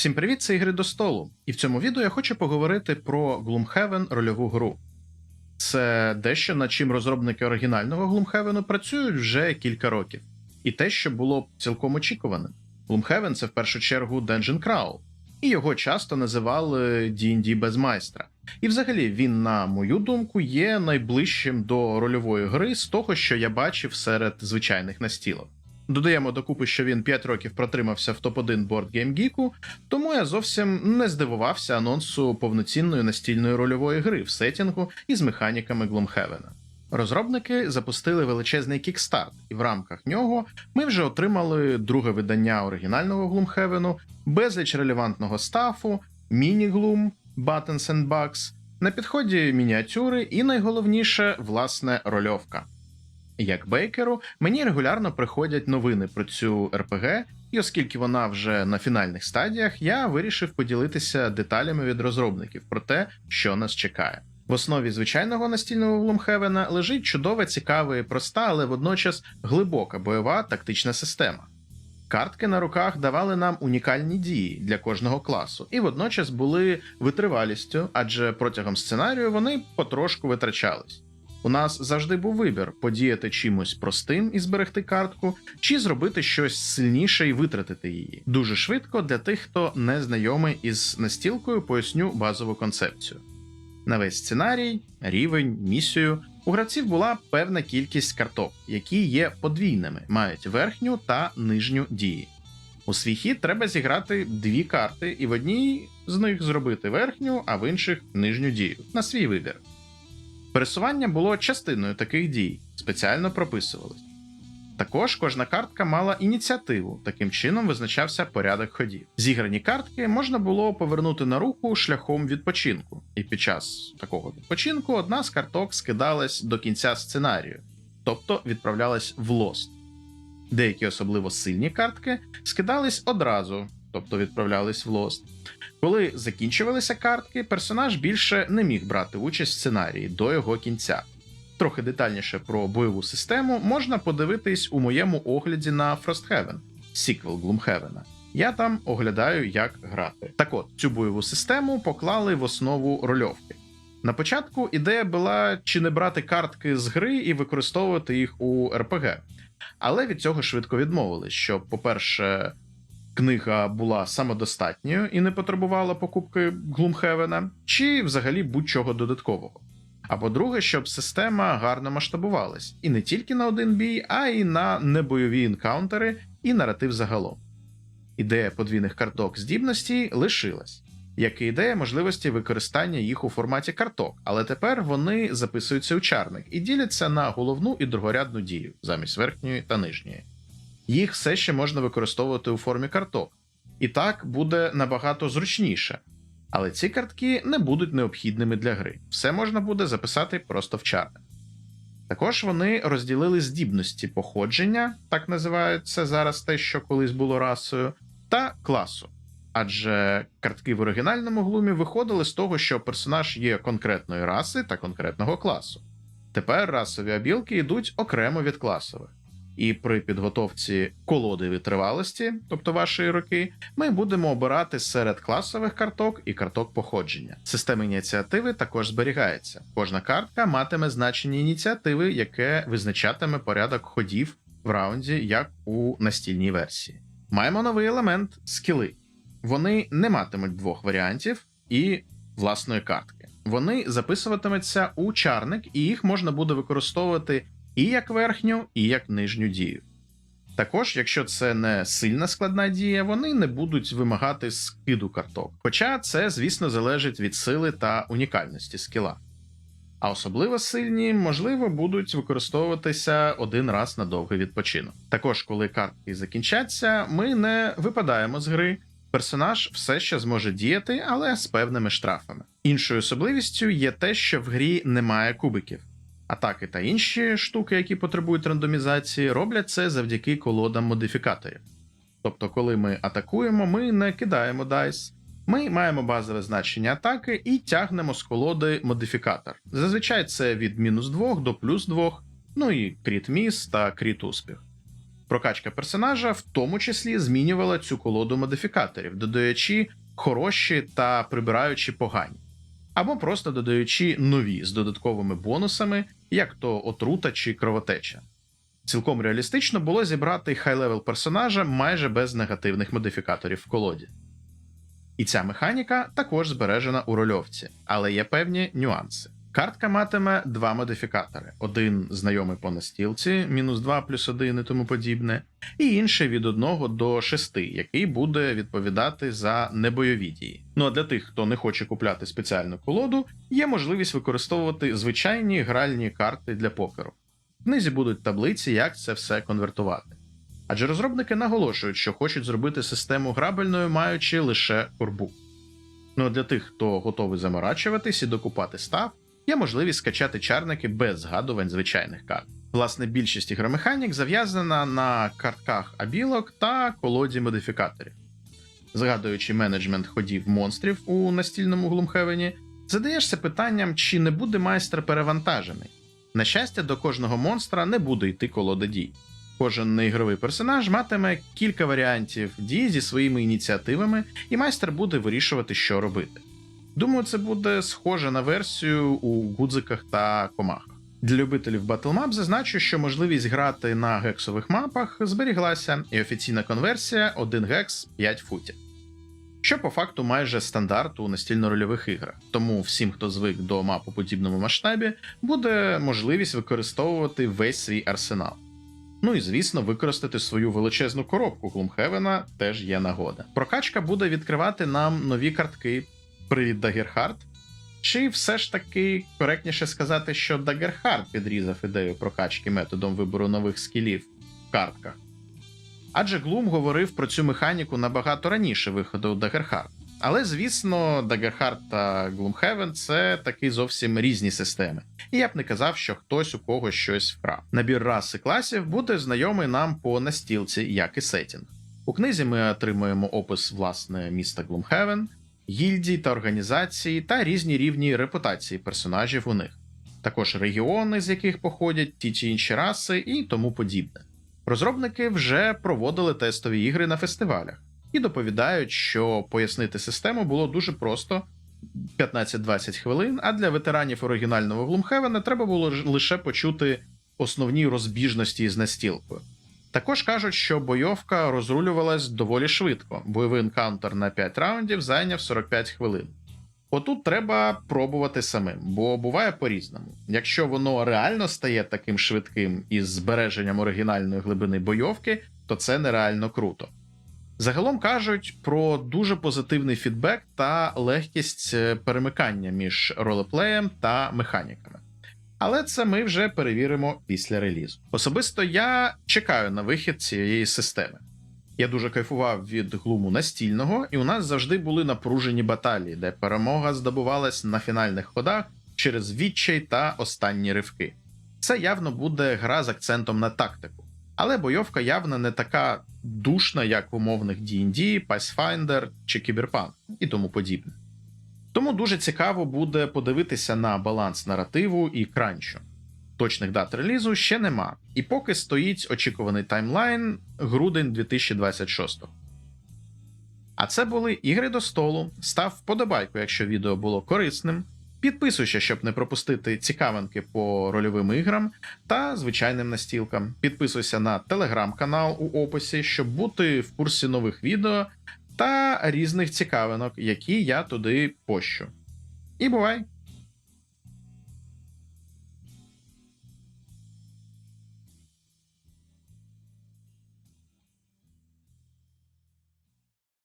Всім привіт, це ігри до столу. І в цьому відео я хочу поговорити про Gloomhaven рольову гру. Це дещо, над чим розробники оригінального Gloomhaven працюють вже кілька років. І те, що було цілком очікуваним. Gloomhaven – це в першу чергу Dungeon Crawl, і його часто називали D&D без майстра. І взагалі він, на мою думку, є найближчим до рольової гри з того, що я бачив серед звичайних настілок. Додаємо докупи, що він 5 років протримався в топ-1 Board Game Geek, тому я зовсім не здивувався анонсу повноцінної настільної рольової гри в сетінгу із механіками Gloomhaven. Розробники запустили величезний кікстарт, і в рамках нього ми вже отримали друге видання оригінального Gloomhaven, безліч релевантного стафу, міні-глум, Buttons and Bugs, на підході мініатюри і найголовніше, власне, рольовка. Як бейкеру, мені регулярно приходять новини про цю РПГ, і оскільки вона вже на фінальних стадіях, я вирішив поділитися деталями від розробників про те, що нас чекає. В основі звичайного настільного Глумхевена лежить чудова, цікава і проста, але водночас глибока бойова тактична система. Картки на руках давали нам унікальні дії для кожного класу, і водночас були витривалістю, адже протягом сценарію вони потрошку витрачались. У нас завжди був вибір подіяти чимось простим і зберегти картку, чи зробити щось сильніше і витратити її. Дуже швидко для тих, хто не знайомий із настілкою, поясню базову концепцію. На весь сценарій, рівень, місію у гравців була певна кількість карток, які є подвійними, мають верхню та нижню дії. У свій хід треба зіграти дві карти, і в одній з них зробити верхню, а в інших нижню дію на свій вибір. Пересування було частиною таких дій, спеціально прописувалось. Також кожна картка мала ініціативу, таким чином визначався порядок ходів. Зіграні картки можна було повернути на руку шляхом відпочинку, і під час такого відпочинку одна з карток скидалась до кінця сценарію, тобто відправлялась в лост. Деякі особливо сильні картки скидались одразу, тобто відправлялись в лост. Коли закінчувалися картки, персонаж більше не міг брати участь в сценарії до його кінця. Трохи детальніше про бойову систему можна подивитись у моєму огляді на Frosthaven, сіквел Gloomhaven. Я там оглядаю, як грати. Так от, цю бойову систему поклали в основу рольовки. На початку ідея була чи не брати картки з гри і використовувати їх у РПГ, але від цього швидко відмовились, щоб, по-перше, книга була самодостатньою і не потребувала покупки Глумхевена, чи взагалі будь-чого додаткового. А по-друге, щоб система гарно масштабувалась і не тільки на один бій, а й на небойові інкаунтери і наратив загалом. Ідея подвійних карток здібності лишилась, як і ідея можливості використання їх у форматі карток, але тепер вони записуються у чарник і діляться на головну і другорядну дію замість верхньої та нижньої їх все ще можна використовувати у формі карток. І так буде набагато зручніше. Але ці картки не будуть необхідними для гри. Все можна буде записати просто в чарник. Також вони розділили здібності походження, так називається зараз те, що колись було расою, та класу. Адже картки в оригінальному глумі виходили з того, що персонаж є конкретної раси та конкретного класу. Тепер расові абілки йдуть окремо від класових. І при підготовці колоди витривалості, тобто вашої руки, ми будемо обирати серед класових карток і карток походження. Система ініціативи також зберігається. Кожна картка матиме значення ініціативи, яке визначатиме порядок ходів в раунді, як у настільній версії. Маємо новий елемент скіли. Вони не матимуть двох варіантів і власної картки. Вони записуватимуться у чарник, і їх можна буде використовувати і як верхню, і як нижню дію. Також, якщо це не сильна складна дія, вони не будуть вимагати скиду карток. Хоча це, звісно, залежить від сили та унікальності скіла. А особливо сильні, можливо, будуть використовуватися один раз на довгий відпочинок. Також, коли картки закінчаться, ми не випадаємо з гри. Персонаж все ще зможе діяти, але з певними штрафами. Іншою особливістю є те, що в грі немає кубиків. Атаки та інші штуки, які потребують рандомізації, роблять це завдяки колодам модифікаторів. Тобто, коли ми атакуємо, ми не кидаємо дайс, ми маємо базове значення атаки і тягнемо з колоди модифікатор. Зазвичай це від мінус 2 до плюс 2, ну і кріт міс та кріт успіх. Прокачка персонажа в тому числі змінювала цю колоду модифікаторів, додаючи хороші та прибираючи погані, або просто додаючи нові з додатковими бонусами, як то отрута чи кровотеча. Цілком реалістично було зібрати хай-левел персонажа майже без негативних модифікаторів в колоді. І ця механіка також збережена у рольовці, але є певні нюанси. Картка матиме два модифікатори: один знайомий по настілці, мінус 2 плюс 1 і тому подібне, і інший від 1 до 6, який буде відповідати за небойові дії. Ну а для тих, хто не хоче купляти спеціальну колоду, є можливість використовувати звичайні гральні карти для покеру. В книзі будуть таблиці, як це все конвертувати. Адже розробники наголошують, що хочуть зробити систему грабельною, маючи лише корбу. Ну а для тих, хто готовий заморачуватись і докупати став, є можливість скачати чарники без згадувань звичайних карт. Власне, більшість ігромеханік зав'язана на картках абілок та колоді модифікаторів. Згадуючи менеджмент ходів монстрів у настільному Глумхевені, задаєшся питанням, чи не буде майстер перевантажений. На щастя, до кожного монстра не буде йти колода дій. Кожен неігровий персонаж матиме кілька варіантів дій зі своїми ініціативами, і майстер буде вирішувати, що робити. Думаю, це буде схоже на версію у гудзиках та комахах. Для любителів Battlemap зазначу, що можливість грати на гексових мапах зберіглася, і офіційна конверсія 1 гекс 5 футів. Що по факту майже стандарт у настільно-рольових іграх, тому всім, хто звик до мап у подібному масштабі, буде можливість використовувати весь свій арсенал. Ну і звісно, використати свою величезну коробку Глумхевена теж є нагода. Прокачка буде відкривати нам нові картки. Привіт, Дагерхард. Чи все ж таки коректніше сказати, що Дагерхард підрізав ідею прокачки методом вибору нових скілів в картках? Адже Глум говорив про цю механіку набагато раніше виходу Дагерхард. Але, звісно, Дагерхард та Gloomhaven – це таки зовсім різні системи. І я б не казав, що хтось у когось щось вкрав. Набір рас і класів буде знайомий нам по настілці, як і сетінг. У книзі ми отримуємо опис власне міста Gloomhaven, гільдій та організації та різні рівні репутації персонажів у них, також регіони, з яких походять ті чи інші раси, і тому подібне. Розробники вже проводили тестові ігри на фестивалях і доповідають, що пояснити систему було дуже просто 15-20 хвилин. А для ветеранів оригінального Глумхевена треба було лише почути основні розбіжності з настілкою. Також кажуть, що бойовка розрулювалась доволі швидко. Бойовий енкаунтер на 5 раундів зайняв 45 хвилин. Отут треба пробувати самим, бо буває по-різному. Якщо воно реально стає таким швидким із збереженням оригінальної глибини бойовки, то це нереально круто. Загалом кажуть про дуже позитивний фідбек та легкість е, перемикання між ролеплеєм та механіками. Але це ми вже перевіримо після релізу. Особисто я чекаю на вихід цієї системи. Я дуже кайфував від глуму настільного, і у нас завжди були напружені баталії, де перемога здобувалась на фінальних ходах через відчай та останні ривки. Це явно буде гра з акцентом на тактику, але бойовка явно не така душна, як в умовних D&D, Pathfinder чи Cyberpunk і тому подібне. Тому дуже цікаво буде подивитися на баланс наративу і кранчу. Точних дат релізу ще нема, і поки стоїть очікуваний таймлайн грудень 2026. А це були ігри до столу. Став вподобайку, якщо відео було корисним. Підписуйся, щоб не пропустити цікавинки по рольовим іграм та звичайним настілкам. Підписуйся на телеграм-канал у описі, щоб бути в курсі нових відео та різних цікавинок, які я туди пощу. І бувай!